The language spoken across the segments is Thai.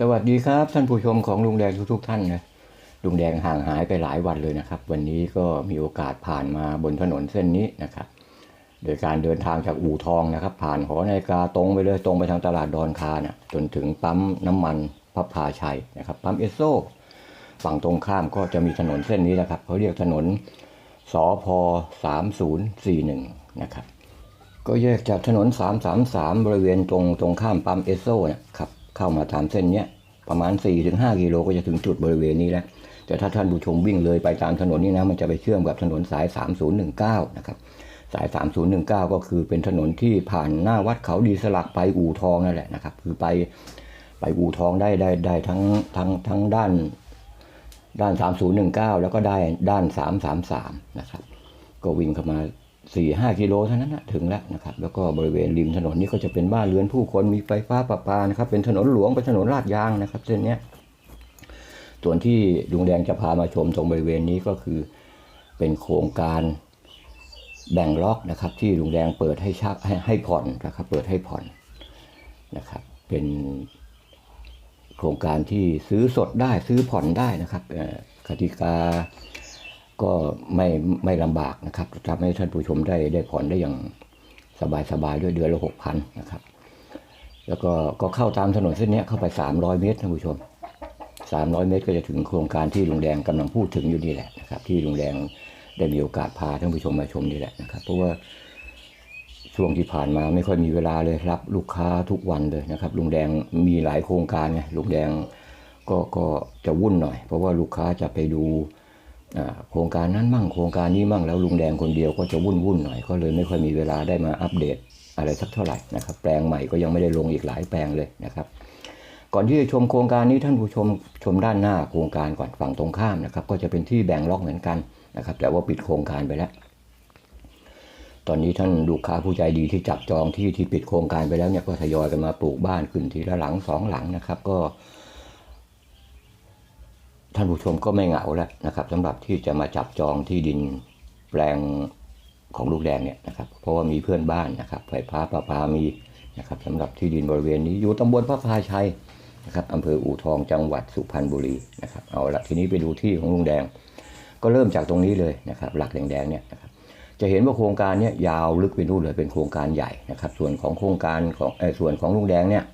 สวัสดีครับท่านผู้ชมของลุงแดงทุกๆท่านนะลุงแดงห่างหายไปหลายวันเลยนะครับ วันนี้ก็มีโอกาสผ่านมาบนถนนเส้นนี้นะครับ โดยการเดินทางจากอู่ทองนะครับ ผ่านหอนาฬิกาตรงไปเลยตรงไปทางตลาดดอนคานะจนถึงปั๊มน้ำมันพับพาชัยนะครับปั๊มเอสโซฝั่งตรงข้ามก็จะมีถนนเส้นนี้นะครับเขาเรียกถนนสอพ3041นะครับก็แยกจากถนน 333 บริเวณตรงตรงข้ามปั๊มเอสโซเนี่ยขับ เข้ามาตามเส้นเนี้ยประมาณ 4-5กิโลก็จะถึงจุดบริเวณนี้แล้วแต่ถ้าท่านผู้ชมวิ่งเลยไปตามถนนนี้นะมันจะไปเชื่อมกับถนนสาย 3019 นะครับสาย 3019 ก็คือเป็นถนนที่ผ่านหน้าวัดเขาดีสลักไปอู่ทองนั่นแหละนะครับคือไปไปอู่ทองได้ได้ได้ทั้งทั้งทั้งด้านด้าน 3019 แล้วก็ได้ด้าน 333 นะครับ ก็วิ่งเข้ามา สี่ห้ากิโลเท่านั้นนะถึงแล้วนะครับ แล้วก็บริเวณริมถนนนี้ก็จะเป็นบ้านเรือนผู้คนมีไฟฟ้าประปานะครับ เป็นถนนหลวงเป็นถนนลาดยางนะครับ เส้นนี้ส่วนที่ลุงแดงจะพามาชมตรงบริเวณนี้ก็คือเป็นโครงการแบ่งล็อกนะครับ ที่ลุงแดงเปิดให้ชักให้ให้ผ่อนนะครับ เปิดให้ผ่อนนะครับ เป็นโครงการที่ซื้อสดได้ซื้อผ่อนได้นะครับกติกา ก็ไม่ไม่ลำบากนะครับทำให้ท่านผู้ชมได้ได้ผ่อนได้อย่างสบายๆด้วยเดือนละหกพันนะครับ แล้วก็ก็เข้าตามถนนเส้นนี้เข้าไป 300 เมตรท่านผู้ชม 300 เมตรก็จะถึงโครงการที่ลุงแดงกำลังพูดถึงอยู่นี่แหละนะครับ ที่ลุงแดงได้มีโอกาสพาท่านผู้ชมมาชมนี่แหละนะครับ เพราะว่าช่วงที่ผ่านมาไม่ค่อยมีเวลาเลยรับลูกค้าทุกวันเลยนะครับ ลุงแดงมีหลายโครงการไงลุงแดงก็ก็จะวุ่นหน่อย เพราะว่าลูกค้าจะไปดู โครงการนั้นมั่งโครงการนี้มั่งแล้วลุงแดงคนเดียวก็จะวุ่นวุ่นหน่อย ก็เลยไม่ค่อยมีเวลาได้มาอัปเดตอะไรสักเท่าไหร่นะครับแปลงใหม่ก็ยังไม่ได้ลงอีกหลายแปลงเลยนะครับก่อนที่จะชมโครงการนี้ท่านผู้ชมชมด้านหน้าโครงการก่อนฝั่งตรงข้ามนะครับก็จะเป็นที่แบ่งล็อกเหมือนกันนะครับแต่ว่าปิดโครงการไปแล้ว ตอนนี้ท่านลูกค้าผู้ใจดีที่จับจองที่ที่ปิดโครงการไปแล้วเนี่ยก็ทยอยกันมาปลูกบ้านขึ้นทีละหลังสองหลังนะครับ ก็ ท่านผู้ชมก็ไม่เหงาแล้วนะครับสำหรับที่จะมาจับจองที่ดินแปลงของลูกแดงเนี่ยนะครับเพราะว่ามีเพื่อนบ้านนะครับไฟฟ้าประปามีนะครับสำหรับที่ดินบริเวณนี้อยู่ตำบลพระพาชัยนะครับอำเภออู่ทองจังหวัดสุพรรณบุรีนะครับเอาละทีนี้ไปดูที่ของลุงแดง ก็เริ่มจากตรงนี้เลยนะครับหลักแดงๆเนี่ยนะครับจะเห็นว่าโครงการเนี้ยยาวลึกไปนู่นเลยเป็นโครงการใหญ่นะครับส่วนของโครงการของเออส่วนของลุงแดงเนี่ย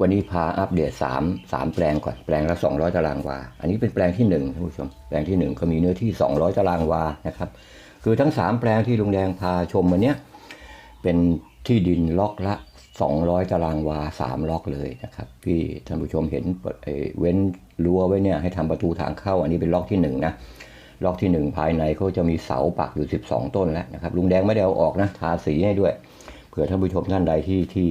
วันนี้พาอัปเดต3 3แปลงก่อนแปลงละ 200 ตารางวา อันนี้เป็นแปลงที่1ท่านผู้ชมแปลงที่ 1 ก็มีเนื้อที่ 200 ตารางวานะครับคือทั้ง 3 แปลงที่ลุงแดงพาชมวันนี้เป็นที่ดินล็อกละ 200 ตารางวา 3 ล็อกเลยนะครับที่ท่านผู้ชมเห็นเว้นรั้วไว้เนี่ยให้ทำประตูทางเข้า อันนี้เป็นล็อกที่1นะล็อกที่ 1 ภายในเขาจะมีเสาปักอยู่ 12 ต้นแล้วนะครับลุงแดงไม่ได้เอาออกนะทาสีให้ด้วยเผื่อท่านผู้ชมท่านใดที่ที่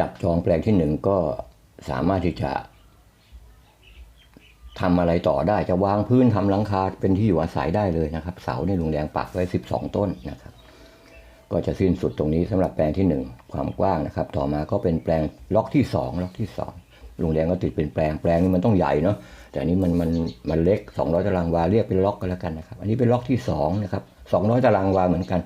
จับจองแปลงที่หนึ่งก็สามารถที่จะทำอะไรต่อได้จะวางพื้นทำหลังคาเป็นที่อยู่อาศัยได้เลยนะครับ เสาในลุงแดงปักไว้ 12 ต้นนะครับ ก็จะสิ้นสุดตรงนี้สำหรับแปลงที่ 1 ความกว้างนะครับ ต่อมาก็เป็นแปลงล็อกที่ 2 ล็อกที่ 2 ลุงแดงก็ติดเป็นแปลงแปลงนี้มันต้องใหญ่เนาะแต่อันนี้มันมันมันเล็ก 200 ตารางวาเรียกเป็นล็อกก็แล้วกันนะครับ อันนี้เป็นล็อกที่2นะครับ200 ตารางวาเหมือนกัน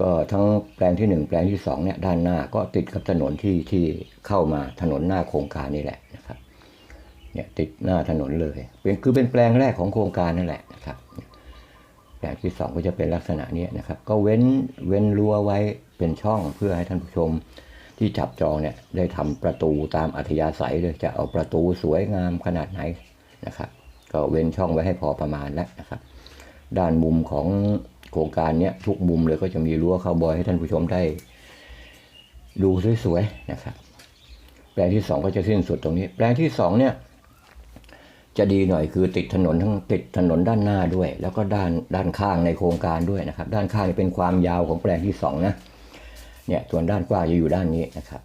ก็ทั้งแปลงที่ 1 แปลงที่2เนี่ยด้านหน้าก็ติดกับถนนที่ที่เข้ามาถนนหน้าโครงการนี่แหละนะครับเนี่ยติดหน้าถนนเลยเป็นคือเป็นแปลงแรกของโครงการนั่นแหละนะครับแปลงที่ 2 ก็จะเป็นลักษณะนี้นะครับ ก็เว้นเว้นรั้วไว้เป็นช่องเพื่อให้ท่านผู้ชมที่จับจองเนี่ยได้ทำประตูตามอัธยาศัยเลยจะเอาประตูสวยงามขนาดไหนนะครับ ก็เว้นช่องไว้ให้พอประมาณแล้วนะครับ ด้านมุมของ โครงการเนี้ยทุกมุมเลยก็จะมีรั้วเข้าบอยให้ท่านผู้ชมได้ ดูสวยๆนะครับ แปลงที่สองก็จะสิ้นสุดตรงนี้ แปลงที่สองเนี่ย จะดีหน่อยคือติดถนนทั้งติดถนนด้านหน้าด้วย แล้วก็ด้านด้านข้างในโครงการด้วยนะครับ ด้านข้างเป็นความยาวของแปลงที่สองนะเนี่ยส่วนด้านกว้างจะอยู่ด้านนี้นะครับ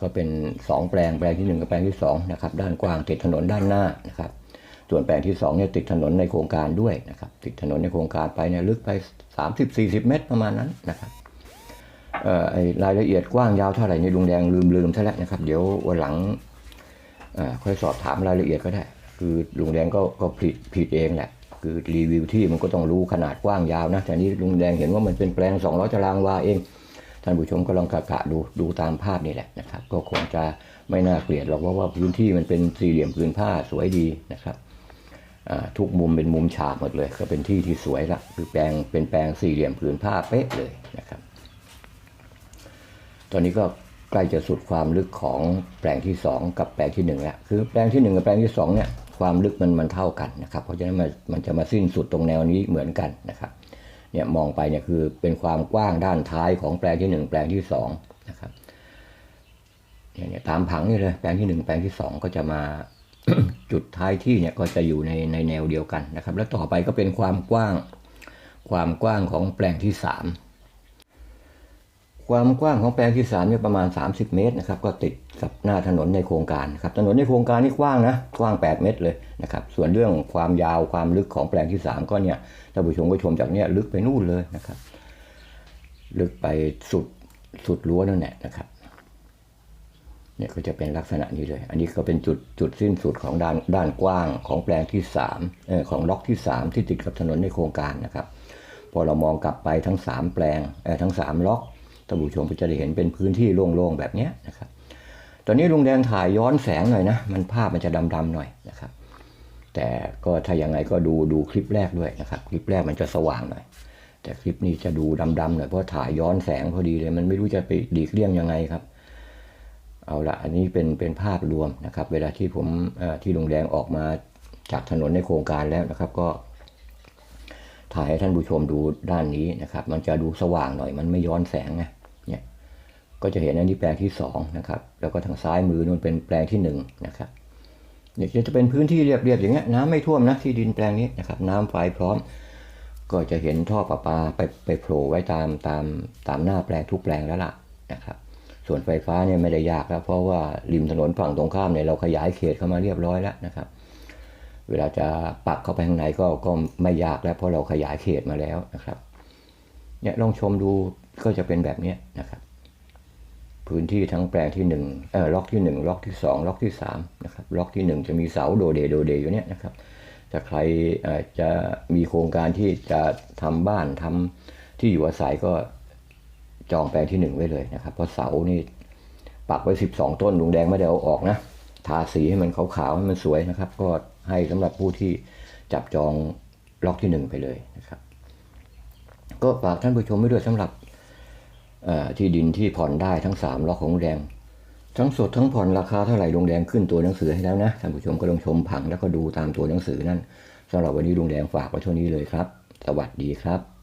ก็เป็นสองแปลงแปลงที่หนึ่งกับแปลงที่สองนะครับด้านกว้างติดถนนด้านหน้านะครับ ส่วนแปลงที่2เนี่ยติดถนนในโครงการด้วยนะครับ ติดถนนในโครงการไปเนี่ยลึกไป 30-40 เมตรประมาณนั้นนะครับเอ่อไอรายละเอียดกว้างยาวเท่าไหร่ในลุงแดงลืมลืมซะแล้วนะครับ เดี๋ยววันหลังอ่อค่อยสอบถามรายละเอียดก็ได้ คือลุงแดงก็ก็ผิดผิดเองแหละ คือรีวิวที่มันก็ต้องรู้ขนาดกว้างยาวนะแต่นี้ลุงแดงเห็นว่ามันเป็นแปลง 200 ตารางวาเอง ท่านผู้ชมก็ลองกะกะดูดูตามภาพนี่แหละนะครับ ก็คงจะไม่น่าเกลียดหรอกเพราะว่าพื้นที่มันเป็นสี่เหลี่ยมผืนผ้าสวยดีนะครับ ทุกมุมเป็นมุมฉากหมดเลย ก็เป็นที่ที่สวยละคือแปลงเป็นแปลงสี่เหลี่ยมผืนผ้าเป๊ะเลยนะครับ ตอนนี้ก็ใกล้จะสุดความลึกของแปลงที่ 2 กับแปลงที่1แล้วคือแปลงที่ 1 กับแปลงที่2เนี่ยความลึกมันมันเท่ากันนะครับเพราะฉะนั้นมันมันจะมาสิ้นสุดตรงแนวนี้เหมือนกันนะครับเนี่ยมองไปเนี่ยคือเป็นความกว้างด้านท้ายของแปลงที่ 1 แปลงที่2นะครับเนี่ยตามผังนี่เลยแปลงที่ 1 แปลงที่ 2 ก็จะมา จุดท้ายที่เนี่ยก็จะอยู่ในในแนวเดียวกันนะครับ แล้วต่อไปก็เป็นความกว้างความกว้างของแปลงที่ 3 ความกว้างของแปลงที่3เนี่ยประมาณ 30 เมตรนะครับ ก็ติดกับหน้าถนนในโครงการครับถนนในโครงการนี่กว้างนะกว้าง 8 เมตรเลยนะครับส่วนเรื่องความยาวความลึกของแปลงที่ 3 ก็เนี่ยท่านผู้ชมก็ชมจากเนี่ยลึกไปนู่นเลยนะครับ ลึกไปสุดสุดรั้วนั่นแหละนะครับ เนี่ยก็จะเป็นลักษณะนี้เลย อันนี้ก็เป็นจุดจุดสิ้นสุดของด้านด้านกว้างของแปลงที่3เออของล็อกที่ 3 ที่ติดกับถนนในโครงการนะครับ พอเรามองกลับไปทั้ง 3 แปลงเออทั้ง 3 ล็อกท่านผู้ชมก็จะได้เห็นเป็นพื้นที่โล่งๆแบบนี้นะครับ ตอนนี้ลุงแดงถ่ายย้อนแสงหน่อยนะ มันภาพมันจะดำๆหน่อยนะครับ แต่ก็ถ้ายังไงก็ดูดูคลิปแรกด้วยนะครับ คลิปแรกมันจะสว่างหน่อย แต่คลิปนี้จะดูดำๆหน่อยเพราะถ่ายย้อนแสงพอดีเลย มันไม่รู้จะไปดีกเลี่ยงยังไงครับ เอาละอันนี้เป็นเป็นภาพรวมนะครับ เวลาที่ผมที่ลุงแดงออกมาจากถนนในโครงการแล้วนะครับก็ถ่ายให้ท่านผู้ชมดูด้านนี้นะครับ มันจะดูสว่างหน่อย มันไม่ย้อนแสงไงเนี่ยก็จะเห็นอันนี้แปลงที่สองนะครับแล้วก็ทางซ้ายมือนู่นเป็นแปลงที่หนึ่งนะครับเนี่ยจะเป็นพื้นที่เรียบๆอย่างเงี้ยน้ำไม่ท่วมนะที่ดินแปลงนี้นะครับ น้ำไฟพร้อม ก็จะเห็นท่อประปาไปไปโผล่ไว้ตามตามตามหน้าแปลงทุกแปลงแล้วล่ะนะครับ ส่วนไฟฟ้าเนี่ยไม่ได้ยากแล้วเพราะว่าริมถนนฝั่งตรงข้ามเนี่ยเราขยายเขตเข้ามาเรียบร้อยแล้วนะครับ เวลาจะปักเข้าไปข้างในก็ก็ไม่ยากแล้ว เพราะเราขยายเขตมาแล้วนะครับเนี่ยลองชมดูก็จะเป็นแบบนี้นะครับ พื้นที่ทั้งแปลงที่หนึ่งเออล็อกที่หนึ่งล็อกที่สองล็อกที่สามนะครับล็อกที่หนึ่งจะมีเสาโดเดโดเดอยู่เนี่ยนะครับถ้าใครอ่อจะมีโครงการที่จะทำบ้านทำที่อยู่อาศัยก็ จองแปลงที่หนึ่งไว้เลยนะครับ เพราะเสานี่ปักไว้สิบสองต้นลุงแดงไม่ได้เอาออกนะ ทาสีให้มันขาวๆให้มันสวยนะครับ ก็ให้สำหรับผู้ที่จับจองล็อกที่หนึ่งไปเลยนะครับ ก็ฝากท่านผู้ชมไว้ด้วยสำหรับที่ดินที่ผ่อนได้ทั้งสามล็อกของลุงแดง ทั้งสดทั้งผ่อนราคาเท่าไหร่ลุงแดงขึ้นตัวหนังสือให้แล้วนะท่านผู้ชมก็ลองชมผังแล้วก็ดูตามตัวหนังสือนั่นสำหรับวันนี้ลุงแดงฝากไว้เท่านี้เลยครับ สวัสดีครับ